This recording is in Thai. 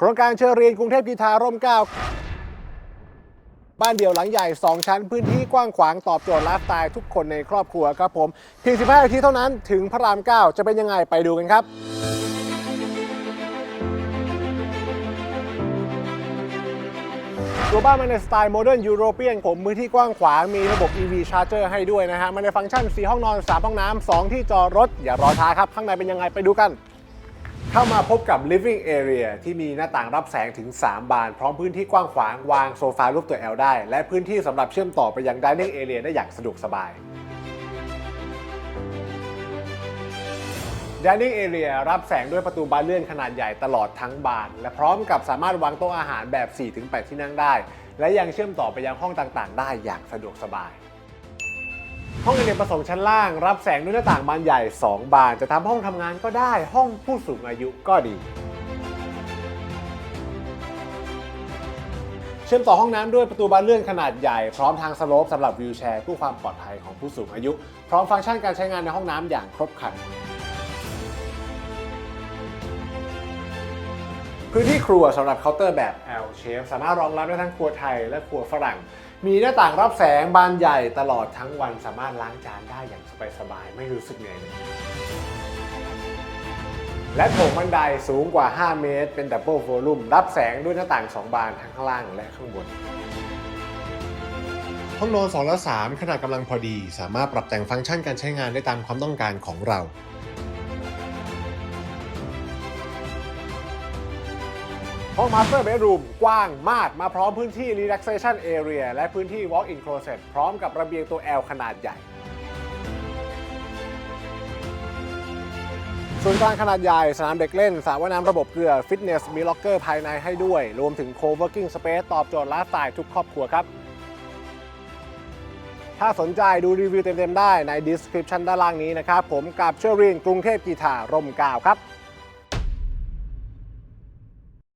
โครงการเชอรีนกรุงเทพกีทาร่มเก้าบ้านเดี่ยวหลังใหญ่ 2 ชั้นพื้นที่กว้างขวางตอบโจทย์ไลฟ์สไตล์ทุกคนในครอบครัวครับผมเพียง 15 นาทีเท่านั้นถึงพระราม 9 จะเป็นยังไงไปดูกันครับตัวบ้านมาในสไตล์โมเดิร์นยูโรเปียนผมมือที่กว้างขวางมีระบบ EV Charger ให้ด้วยนะฮะมาในฟังก์ชัน 4 ห้องนอน 3 ห้องน้ำ 2 ที่จอดรถ อย่ารอช้าครับ ข้างในเป็นยังไงไปดูกัน เข้ามาพบกับ living area ที่มีหน้าต่างรับแสงถึง 3 บาน พร้อมพื้นที่กว้างขวางวางโซฟารูปตัว L ได้ และพื้นที่สำหรับเชื่อมต่อไปยัง dining area ได้อย่างสะดวกสบาย dining area รับแสงด้วยประตูบานเลื่อนขนาดใหญ่ตลอดทั้งบาน และพร้อมกับสามารถวางโต๊ะอาหารแบบ 4-8 ที่นั่งได้ และยังเชื่อมต่อไปยังห้องต่างๆ ได้อย่างสะดวกสบาย ห้องอเนกประสงค์ชั้นล่าง รับแสงด้วยหน้าต่างบานใหญ่ 2 บาน จะทำห้องทำงานก็ได้ห้องผู้สูงอายุก็ดี เชื่อมต่อห้องน้ำด้วยประตูบานเลื่อนขนาดใหญ่ พร้อมทางสโลปสำหรับวิวแชร์เพื่อความปลอดภัยของผู้สูงอายุ พร้อมฟังก์ชันการใช้งานในห้องน้ำอย่างครบครันพื้นที่ครัวสำหรับเคาน์เตอร์แบบ L shape สามารถรองรับได้ทั้งครัวไทยและครัวฝรั่ง มีหน้าต่างรับแสงบานใหญ่ตลอดทั้งวันสามารถล้างจานได้อย่างสบายๆไม่รู้สึกเหนื่อยเลยและโถงบันไดสูงกว่า 5 เมตร เป็นดับเบิลโวลูมรับแสงด้วยหน้าต่าง 2 บานทั้งข้างล่างและข้างบน ห้องนอน2และ3ขนาดกำลังพอดี สามารถปรับแต่งฟังก์ชันการใช้งานได้ตามความต้องการของเรา ห้อง Master Bedroom กว้างมากมาพร้อมพื้นที่ Relaxation Area และพื้นที่ Walk-in Closet พร้อมกับระเบียงตัว L ขนาดใหญ่ส่วนกลางขนาดใหญ่สนามเด็กเล่นสระว่ายน้ำระบบเกลือ ฟิตเนส มีล็อกเกอร์ภายในให้ด้วย รวมถึง Co-working Space ตอบโจทย์ไลฟ์สไตล์ทุกครอบครัวครับ ถ้าสนใจดูรีวิวเต็มๆได้ใน description ด้านล่างนี้นะครับ ผมกับเชอรีนกรุงเทพกีทาร่มกล้าครับ